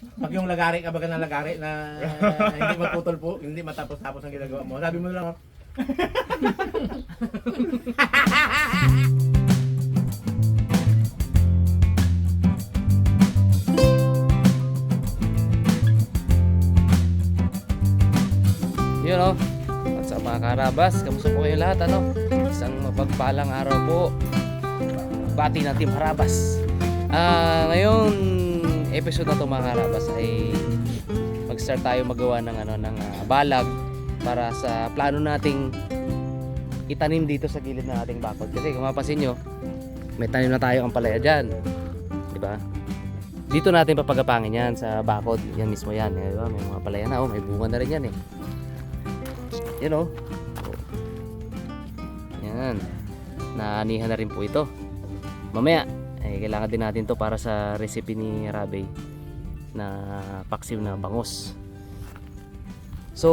Pag yung lagari ka baga ng lagari na hindi matutol po, hindi matapos-tapos ang ginagawa mo. Sabi mo na lang, oh, Yun o. At sa mga karabas, kamusta po kayo lahat ano? Isang mapagpalang araw po. Bati ng Team Harabas. Ah, ngayong episode na to mga karabas ay mag-start tayo magawa ng ano ng ah, balag para sa plano nating itanim dito sa gilid ng ating bakod. Kasi kung mapapansin nyo, may tanim na tayo ang palaya dyan. Di ba? Dito natin papagapangin yan sa bakod. Yan mismo yan. Eh, di ba? May mga palaya na. Oh, may bunga na rin yan eh. Yan o. Yan. Naanihan na rin po ito. Mamaya, eh, kailangan din natin to para sa recipe ni Rabe na paksiw na bangos. So,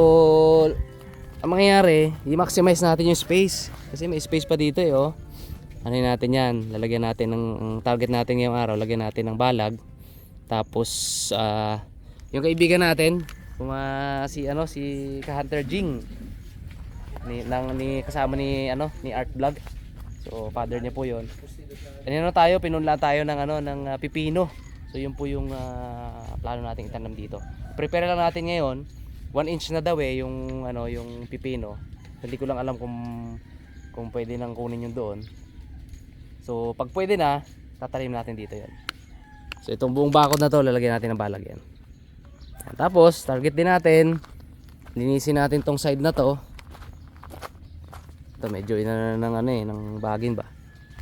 ang mangyayari, i-maximize natin yung space. Kasi may space pa dito eh, oh. Ano natin yan? Lalagyan natin ng target natin ngayong araw, lagyan natin ng balag. Tapos, ah, yung kaibigan natin, kung ah, si ano si Ka-Hunter Jing ni lang ni kasama ni ano ni Art Vlog. So father niya po 'yon. Kanina tayo pinunla tayo ng ano ng ah, pipino. So yun po yung ah, plano nating itanam dito. Prepare lang natin ngayon. 1 inch na daw eh yung ano yung pipino. Hindi ko lang alam kung kung pwede nang kunin yung doon. So pag pwede na, tatanim natin dito 'yan. So itong buong bakod na to lalagyan natin ng balag yan. Tapos target din natin linisin natin tong side na to ito medyo ina ng ano eh, ng bagin ba.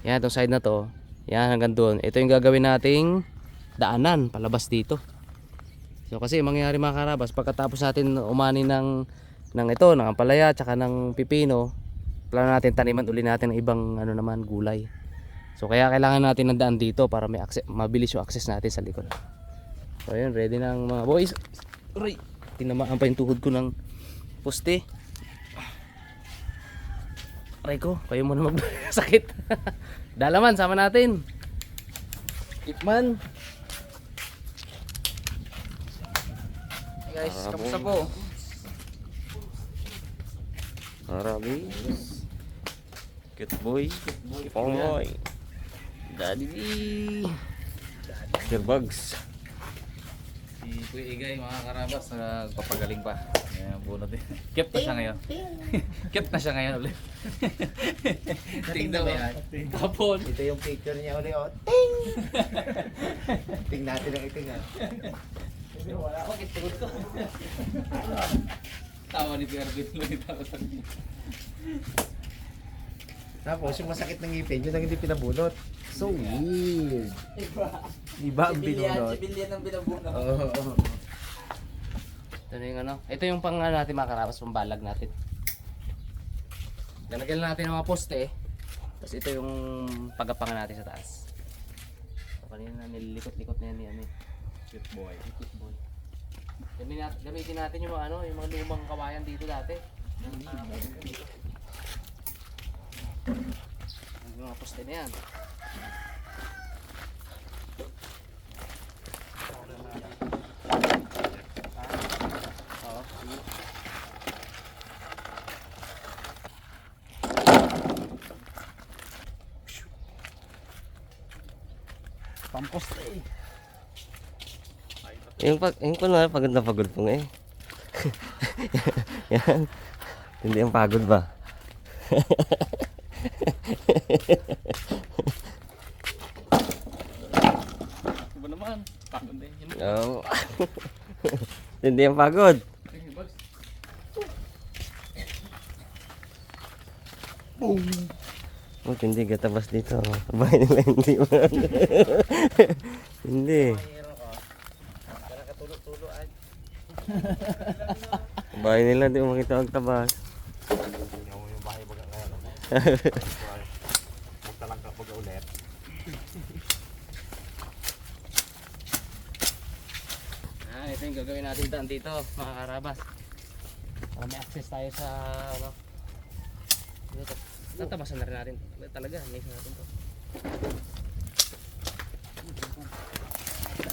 Yan, itong side na to. Yan, hanggang doon. Ito yung gagawin nating daanan, palabas dito. So kasi mangyayari mga karabas, pagkatapos natin umani ng, ng ito, ng ampalaya, tsaka ng pipino, plano natin taniman uli natin ng ibang ano naman, gulay. So kaya kailangan natin ng daan dito para may access, mabilis yung access natin sa likod. So ayun, ready na ang mga boys. Uray, tinamaan pa yung tuhod ko ng poste. Aray ko, kayo muna magsakit. Dalaman, sama natin. Ikman. Hey guys, kamusta po? Marami. Cute boy. Pongoy. Daddy B. Kirbugs. Si Kuya Igay, mga karabas, nagpapagaling pa. Ayan, bunot eh. Cute na siya ngayon. Cute na siya ngayon ulit. Tingnan mo yan. Kapon. ito yung picture niya ulit, oh. Ting! Ting natin ang iting, ah. Wala ako, kitulog ko. Tawa ni sa kanya. Tapos yung masakit ng ngipin, yun ang hindi pinabunot. So weird. Di ba ang binunot? Sibilyan ng binabunga. Oo. oo. Ito na yung ano. Ito yung pang ano natin mga karabas, pambalag natin. Lalagyan natin ng mga poste. Tapos ito yung pagapangan natin sa taas. So, kanina nililikot-likot na yan ni ano eh. Cute boy. Cute boy. Gamitin natin, gamitin natin yung mga ano, yung mga lumang kawayan dito dati. Yung mga poste na yan. Pamposte eh. Yung pag yung ko na pagod na pagod po nga eh. Yan. Hindi ang pagod ba? Iba naman. Pagod din. Oo. Hindi ang pagod. Boss. Oh, hindi gatabas dito. Bahay nila hindi mo. hindi. Bahay nila di makita ang tabas. Magtalang ka baga ulit. Ah, ito yung gagawin natin daan dito, mga karabas. Para may access tayo sa ano. Dito, tatabasan na rin natin. Talaga, may natin to.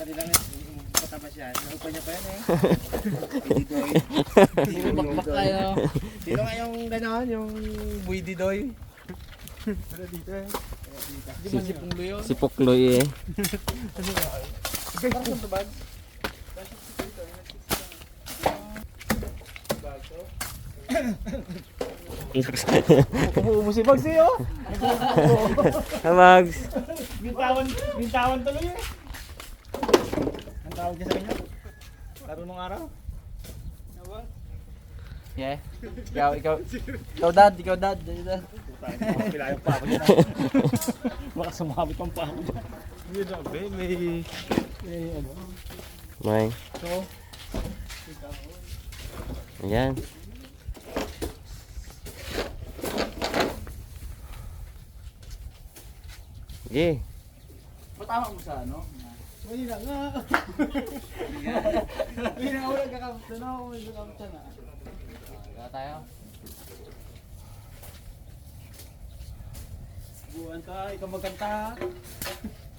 Dati lang yung Tatabas yan. Naupa niya pa yan eh. Dito Bakbak tayo. Sino nga yung gano'n? Yung Buy Didoy? Pero dito eh. Si, si Pukloy eh. Parang sa bag. Umuubo si Bugs eh oh. Mags. Bintawan, bintawan tuloy eh. Ang tawag niya sa kanya. Laro nung araw. Yeah. Ikaw, ikaw. Ikaw dad, ikaw dad. dad. Pa ako dyan. Baka sumabit pang pa ako dyan. Yun sabi, may... May ano. May. So, Ayan. Sige. Patama mo sa ano? Mali na nga. Mali na ako nagkakamta na ako. Nagkakamta na. Kaya tayo. Buwan ka, ikaw magkanta.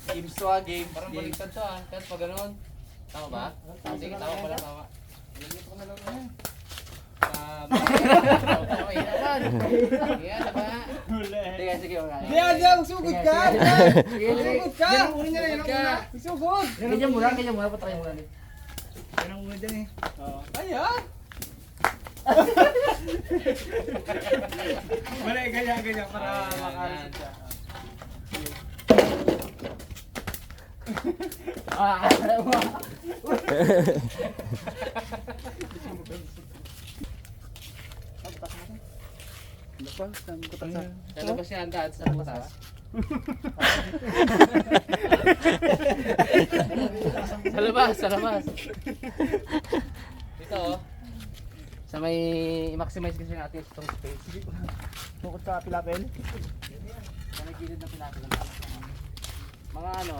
Games to ah, game. Parang baliktad to ah. Kahit pag gano'n. Tama ba? Ah, Sige, tama pala, tama. Limit ko na lang yan. Tama. Tama, hirapan. Sige, tama. Sige, wala. Hindi, hindi, magsugod ka. Magsugod ka. Una niya Sugod ka. Magsugod. Ganyan muna, ganyan muna. Patry muna. ulit. Yan ang una dyan eh. Kaya. Mali, ganyan, ganyan para yan. siya. Ah, alam mo. Sa labas yan, dad. Sa labas. sa labas, sa labas. Dito oh. Sa may i-maximize kasi natin itong space. Bukod sa pilapel. Sa may gilid na pinapin. Mga ano,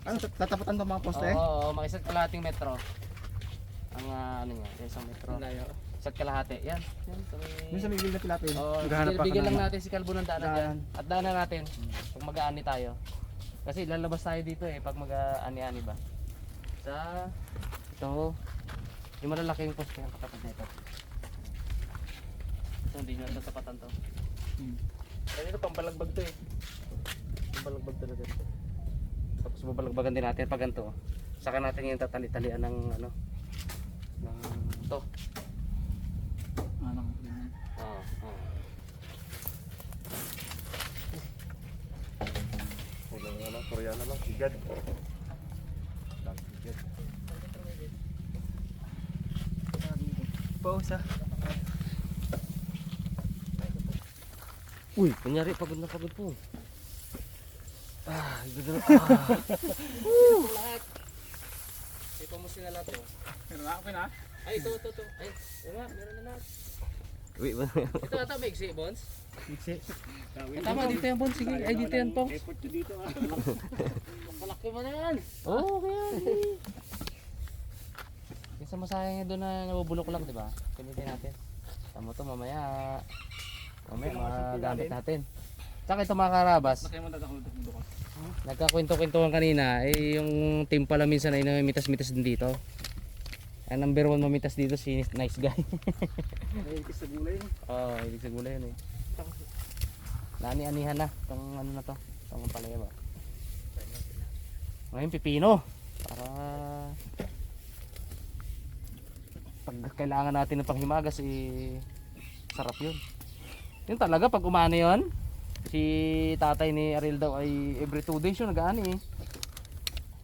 Ano, tataputan to mga poste? Oo, oo, mga isa't kalahating metro. Ang ah, ano niya, isang metro. Isa't kalahati. Yan. Yan. Sa may... Doon sa may gilid na pilapel. Oo, Naghahanap pa bigyan ka lang na- natin si Kalbo ng daanan dyan. Daanan. At daanan natin. Pag mag-aani tayo. Kasi lalabas tayo dito eh, pag mag-aani-ani ba. Sa ito, yung malalaking poste ang katapat nito. Ito, hindi nyo tatapatan to. Kasi ito pampalagbag to eh. Babalagbag talaga ito. Tapos babalagbagan din natin pag ganito. Saka natin yung tatali-talian ng ano, ng to. Ano? Oo, oo. Ano, Koreano lang. Sigad. Pause ah. Uy, kunyari pagod na pagod po. Ah, ganda na. Lahat. Ito mo sila lahat oh. Meron na ako na. Ay, ito, ito, ito. Ay, wala, meron na lahat. Uy, ba? Ito ata may exit, Bones. Mixi. Eh, tama, dito yan, Bones. Sige, ay, dito yan, Pongs. Effort dito ah. Malaki mo na yan. Oo, oh, kaya. Kasi masayang doon na nabubulok lang, di ba? Gamitin natin. Tama to mamaya. Mamaya, magamit natin. Tsaka ito mga karabas, nagkakwento-kwentuhan kanina, eh yung team pala minsan ay namimitas-mitas din dito. Ang number one mamitas dito si nice guy. Ay, sa gulay no. Oo, oh, ibig sa gulay yun eh. Nani-anihan na itong ano na to. Itong palaya ba. Ngayon pipino. Para pag kailangan natin ng panghimagas eh sarap yun. Yun talaga pag umano yun. Si tatay ni Ariel daw ay every 2 days yun nag-aani eh.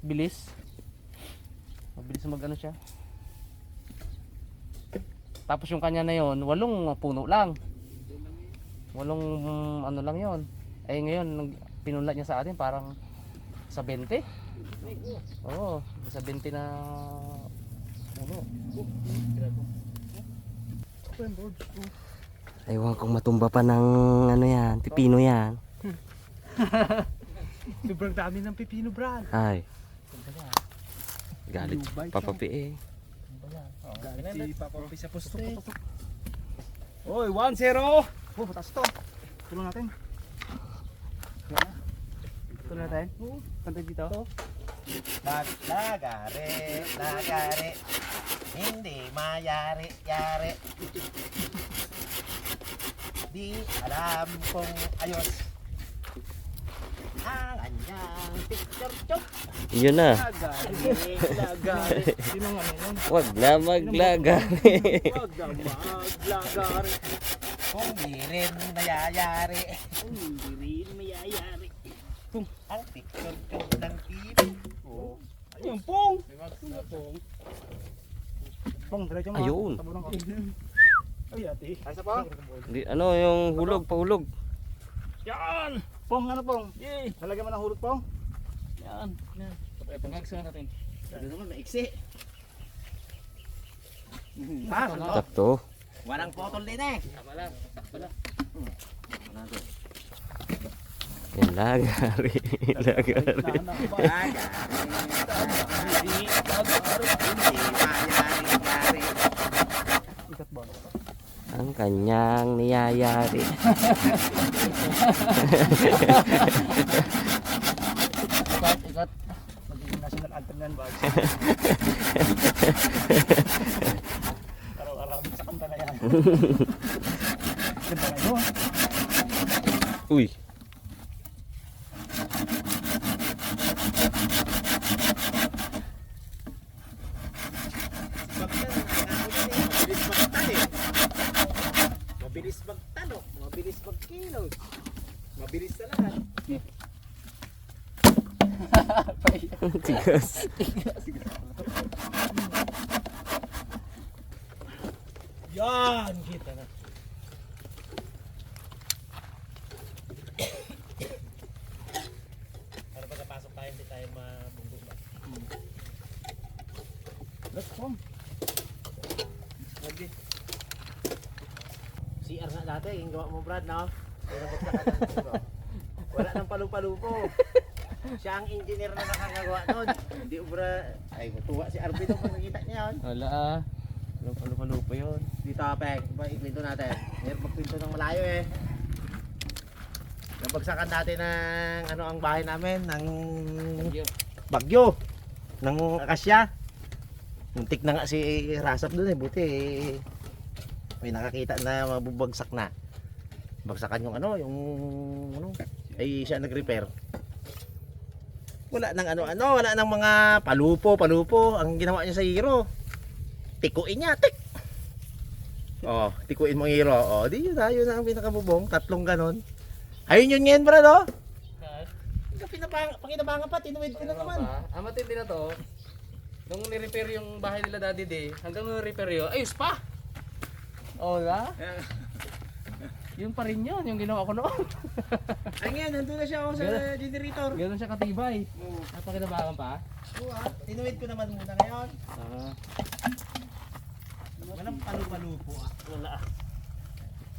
Bilis. Mabilis mag ano siya. Tapos yung kanya na yon, walong puno lang. Walong mm, ano lang yon. Eh ngayon, pinunla niya sa atin parang sa 20. Oo, sa 20 na puno. Ewan kong matumba pa ng ano yan, pipino yan. Sobrang dami ng pipino brad. Ay. Galit. Papapi eh. Galit si Papa Pi sa poste. Oy, 1-0. Oh, mataas to. Tulong natin. Tulong natin? Oo. Kantay dito. Lag, lagare, lagare. Hindi mayari, yari. Di alam kung ayos. Ang anyang picture chok. Yun na. Wag na maglaga. Wag na maglagari. Kung di rin nayayari. Hindi rin mayayari. Ang picture chok ng TV ko. Ayun, pong! Pong. Pong, diretso mo. Ayun. Ko. Ay, ate. Ay, sa po? Di, ano yung hulog, pahulog. Yan! Pong, ano pong? Yay! Lalagyan mo ng hulot, pong? Yan. Yan. Pangagsa natin. Ano naman, maiksi. Ha? Sakto. Walang potol din eh. Tama lang. Takpa lang. Yan, lagari. lagari. Hindi mayari-yari. Ang kanyang niyayari. Ikat, ikat. Magiging national anthem yan, bags. Araw-araw sa kanta na yan. Ganda na yun. Uy. Mabilis magtanong, mabilis magkilos. Mabilis sa lahat. Tigas. Yan! Kita na. Para pagkapasok tayo, hindi tayo mabunggo ba? Let's go. CR nga dati, yung gawa mo Brad, no? Wala nang palu-palupo. Siya ang engineer na nakakagawa nun. Hindi ubra. Ay, matuwa si Arvin nung pag nakita niya yun. Wala ah. Palu-palupo yun. Dito, Pek. Ba, iklinto natin. Meron magpinto ng malayo eh. Nabagsakan dati ng ano ang bahay namin, ng bagyo. Ng akasya. Muntik na nga si Rasap doon eh, buti eh. May nakakita na mabubagsak na. Bagsakan yung ano, yung ano, ay siya nag-repair. Wala nang ano-ano, wala nang mga palupo, palupo. Ang ginawa niya sa hero, tikuin niya, tik. Oh, tikuin mo ang hero. Oh, di yun na, yun na ang pinakabubong. Tatlong ganon. Ayun yun ngayon, bro, no? Pinapang, pakinabangan pa, tinuwid ko na naman. Ang matindi na to, nung ni-repair yung bahay nila Daddy Day, hanggang nung repair yun, ayos pa! Oo na? yun pa rin yun, yung ginawa ko noon. Ay ngayon, nandun na siya oh, sa generator. Ganun siya katibay. Napakinabangan pa. Oo, ah. Tinuwid ko naman muna ngayon. Ah. Walang palu-palupo ah. Wala.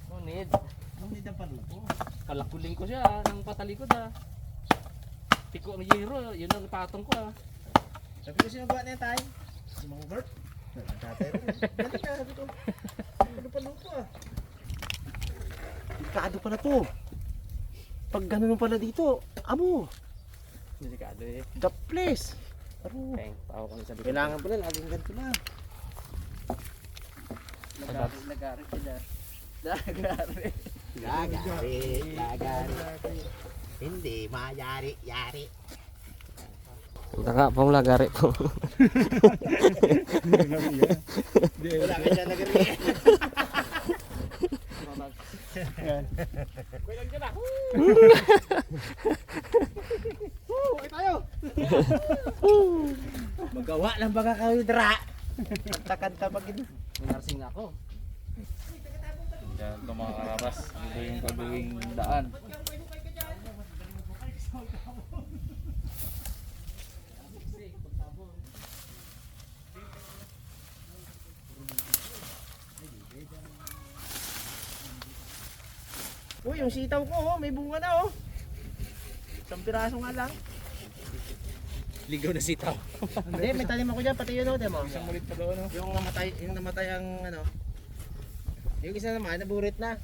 No need. Hindi ang palupo. Palakuling ko siya ah, ng patalikod ah. Tiko ang yero, yun ang patong ko ah. Sabi ko sinagawa na yan tayo. Si Mang Bert. Tatay rin. Ganun ka, sabi ko. Palu-palupo ah. Delikado pala to. Pag ganun pala dito, amo, Delikado eh. the place. Aro. Peng, tao kami sa likod. Kailangan pala, laging ganito na. Lagari, lagari sila. Lagari. Lagari, lagari. Hindi mayari-yari. Punta nga pong lagari po. Wala ka dyan nagari. Okay tayo. Magawa ng baga kayo dra. Kanta-kanta pag ito. Narsing ako. Yan ito mga karabas. Ito yung gagawing daan. Uy, yung sitaw ko, oh, may bunga na oh. Isang piraso nga lang. Ligaw na sitaw. Hindi, may tanim ako dyan, pati yun oh, demo. Isang mulit pa doon. no? Yung namatay, yung namatay ang ano. Yung isa naman, naburit na.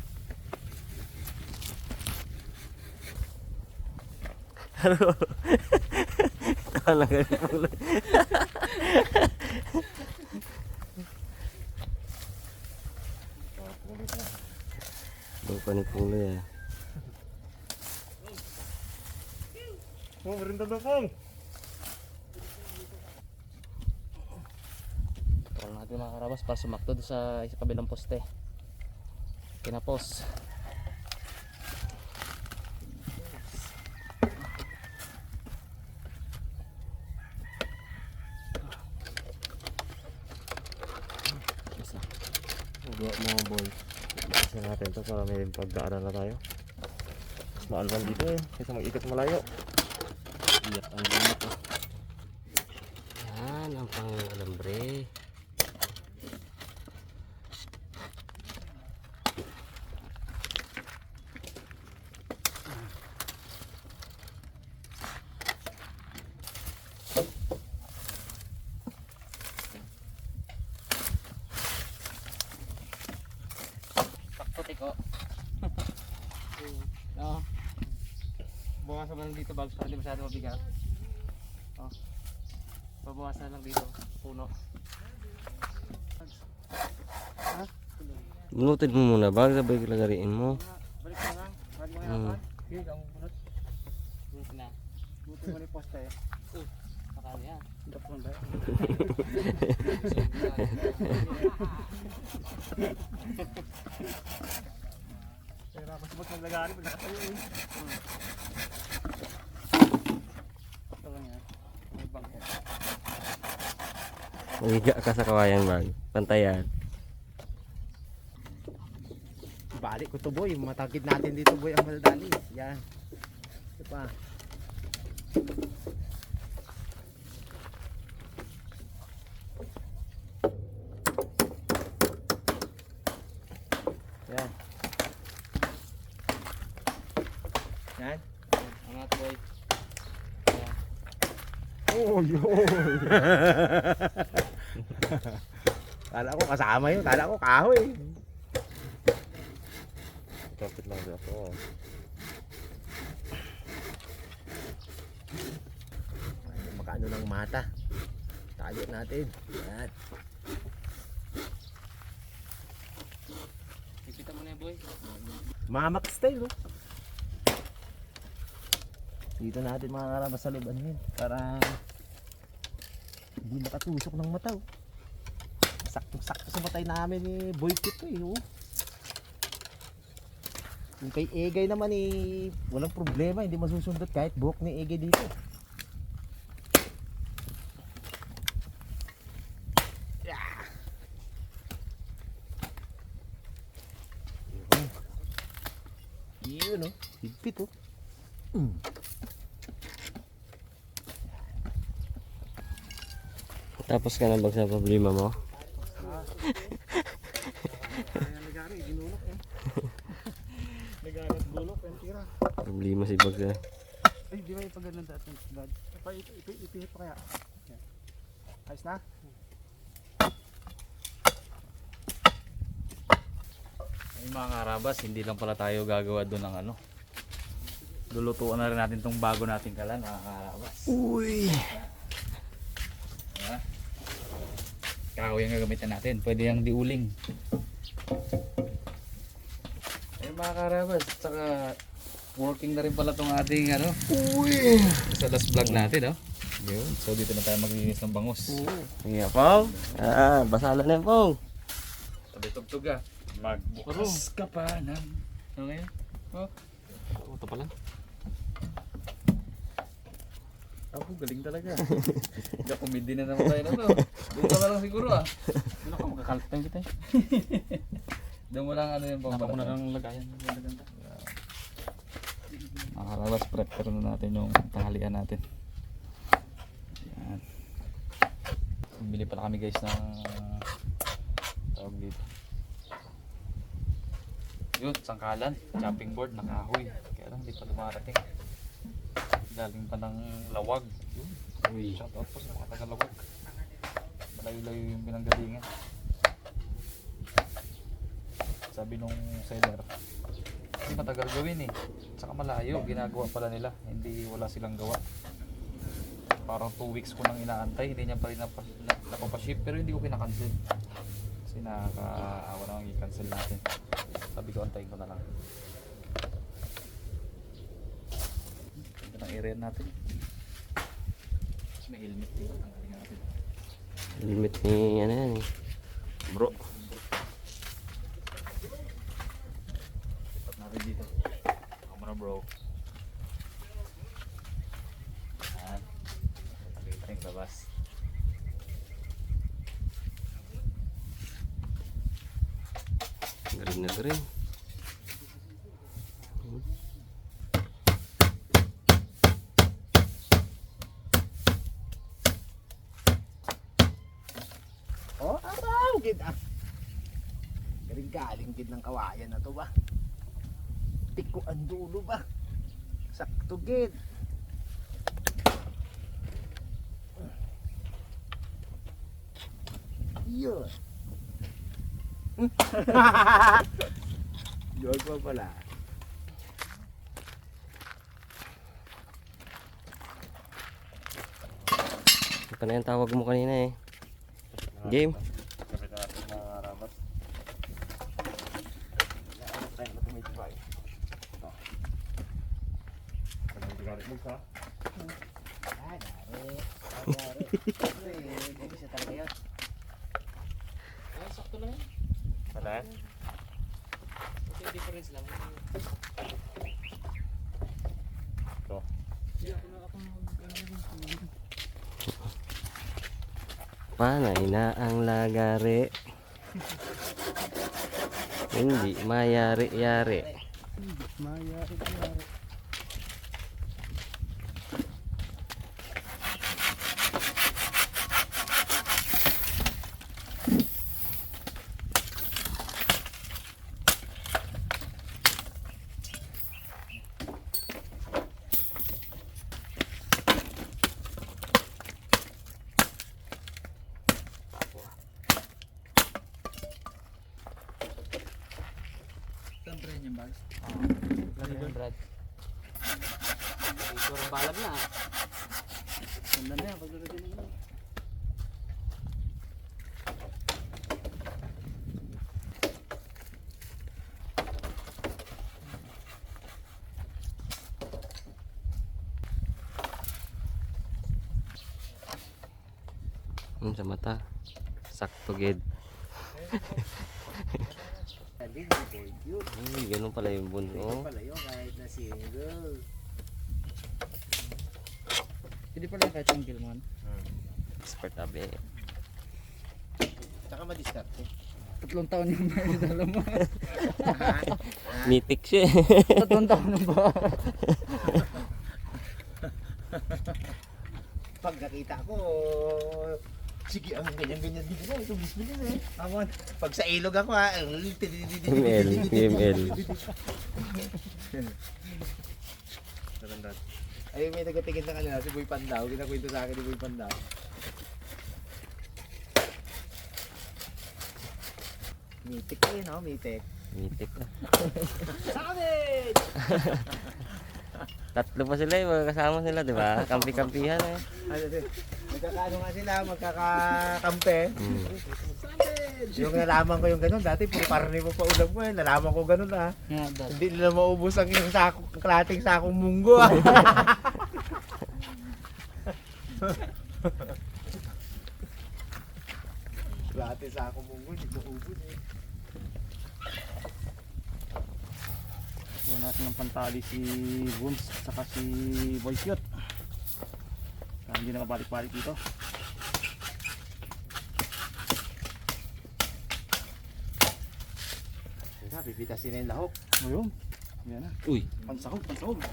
Wala ka rin pulo. Lupa ni pulo ya. Oh, merinda daw pong. Tawag natin mga karabas para sumakto sa isa kabilang poste. Kinapos. Uga mga boy. To para may pagdaanan na tayo. Mas maalwan dito eh. Kaysa mag-ikot malayo. Iyak ang gamit oh. Yan ang pang alambre. Sakto tiko. Oo. Bukasan mo lang dito bags para hindi masyado mabigat. Oh. Babawasan lang dito, puno. Bunutin mo muna bago sabay lagariin mo. Balik ka lang, balik mo Hmm. hirapan. Sige, ang bunot. Bunot na. Buto mo ni poste. Uh, makali yan. Dapon ba? Kaya pa sabot ng lagari. Magkatayo eh. Ito lang yan. May bangko. Magiga ka sa kawayan bag. Pantayan. Balik ko to boy. Matagid natin dito boy ang madadali. Yan. Ito pa. Yan. Yan. Angat boy. Oh, yun. Kasama yun. Kala ko kahoy. Kapit lang ako. Makaano ng mata. Tayo natin. Yan. Ipita mo na boy. Mamak style, oh. Dito natin mga karabas sa luban yun. Para hindi makatusok ng mata, oh. Sakto-sakto sa matay namin ni Boy Kit, eh, oh. Yung kay Egay naman, eh, walang problema. Hindi masusundot kahit buhok ni Egay dito. Yeah. Yun, oh. Higpit, oh. Tapos ka na bag sa problema mo. Problema si bag sa... Ay, di ba yung pagod ng dating God? Ipihit pa kaya. Ayos na? Ay mga karabas, hindi lang pala tayo gagawa doon ng ano. Lulutuan na rin natin tong bago nating kalan mga karabas. Uy! Diba? Kahoy ang gagamitan natin. Pwede yung diuling. Ay mga karabas, tsaka working na rin pala tong ating ano. Uy! Sa last vlog natin, no? Yun. So dito na tayo maglilinis ng bangus. Sige, Pong. Ah, basala na Pong. Sabi tugtog ah. Magbukas ka pa ng... Ano ngayon? Oh. Ito pa lang. Ako, galing talaga. Hindi comedy na naman tayo na to. Doon ka na lang siguro ah. Ano ka magkakaltay kita eh. Doon mo lang ano yung Napa ko na pambalatan. lang lagayan. Maganda. Makarabas, prepare na natin yung tanghalian natin. Yan. Bili pala kami guys ng tawag dito. Yun, sangkalan, chopping board, nakahoy. Kaya lang, hindi pa dumarating. Galing pa ng lawag. Yun. Uy. Shout out po sa mga taga lawag. Malayo-layo yung pinanggalingan. Sabi nung seller, kasi matagal gawin eh. Saka malayo, ginagawa pala nila. Hindi wala silang gawa. Parang 2 weeks ko nang inaantay, hindi niya pa rin napa, na, napapaship pero hindi ko kinakancel. Kasi nakakaawa naman i-cancel natin. Sabi ko antayin ko na lang. Ganda ng area natin. May helmet dito. Tanggalin natin. Limit ni ano yan eh. Bro. Lipat natin dito. Ako muna bro. Yan. Tagay tayo sa labas. Green na green. Oh, abaw, gid ah. Galing galing gid ng kawayan na to ba? Tiko ang dulo ba? Sakto gid. Yun. Yun pa pala. Ito na yung tawag mo kanina eh. Game. Kapit na natin mga karabas. Ano tayo na tumitibay? Ito. Pag hindi ka rin ha? Ah, dari. Ah, dari. Eh, Hindi siya talaga yun. Ah, sakto lang yan. Wala? Kasi difference lang. Ito. Panay na ang lagari. Hindi mayari-yari. Maya, ito Ano yun, Brad? Ito ang balag na. Ganda na yan, paglalagyan mo. Sa mata. Sakto gid. Ay, ganun pala yung bunso. pala yun, kahit na single. Hindi pala kahit single man. Expert abe. Tsaka madiskarte. Tatlong taon yung may dala mo. Mythic siya eh. Tatlong taon na ba? Pag nakita ko, sige ang ganyan-ganyan din ko. Ito mismo din eh. Amon. Pag sa ilog ako ha. ML. ML. Ay, may nagatingin sa kanila, si Boy Pandaw. Kinakwento sa akin ni Boy Pandaw. Mitik ko yun, no? Mitik. Mythic na. Sabi! Tatlo pa sila eh. Magkasama sila, di ba? Kampi-kampihan eh. Ano? Magkakaano nga sila, magkakakampe. Mm. Yung nalaman ko yung ganun, dati puro karne mo pa ulam ko eh. Nalaman ko ganun ah. Dad. Hindi nila maubos ang yung sako, kalating sakong munggo ah. Kalate sakong munggo, hindi maubos eh. Buwan natin ng pantali si Boons saka si Boy Hindi nakabalik-balik dito. Sabi, pitasin na yung lahok. Ayun. Yan na. Uy. Pansahog, pansahog.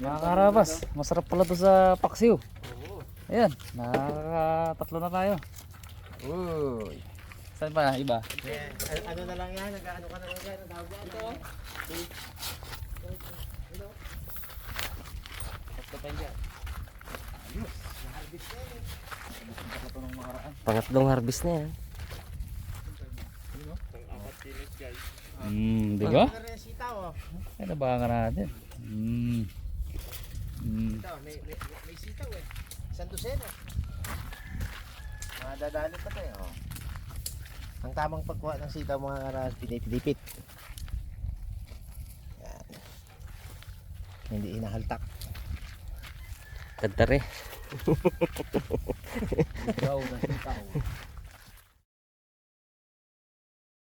Mga karabas, masarap pala to sa paksiw. Ayan, nakakatatlo na tayo. Uy. Saan pa iba? Yeah. Ano, ano na lang yan, nag-ano ka na lang yan, ang tawag yan. Ito. Na eh. Ito nung nakaraan. Pangatlong harvest na yan. Hmm, di Ano sitaw oh. Ay, nabakan natin. Hmm. Hmm. May, may, may sitaw eh. Isang dosena. Madadali pa tayo. Oh. Ang tamang pagkuha ng sitaw mga karas, pinipilipit. Yan. Hindi inahaltak. Ikaw na ikaw.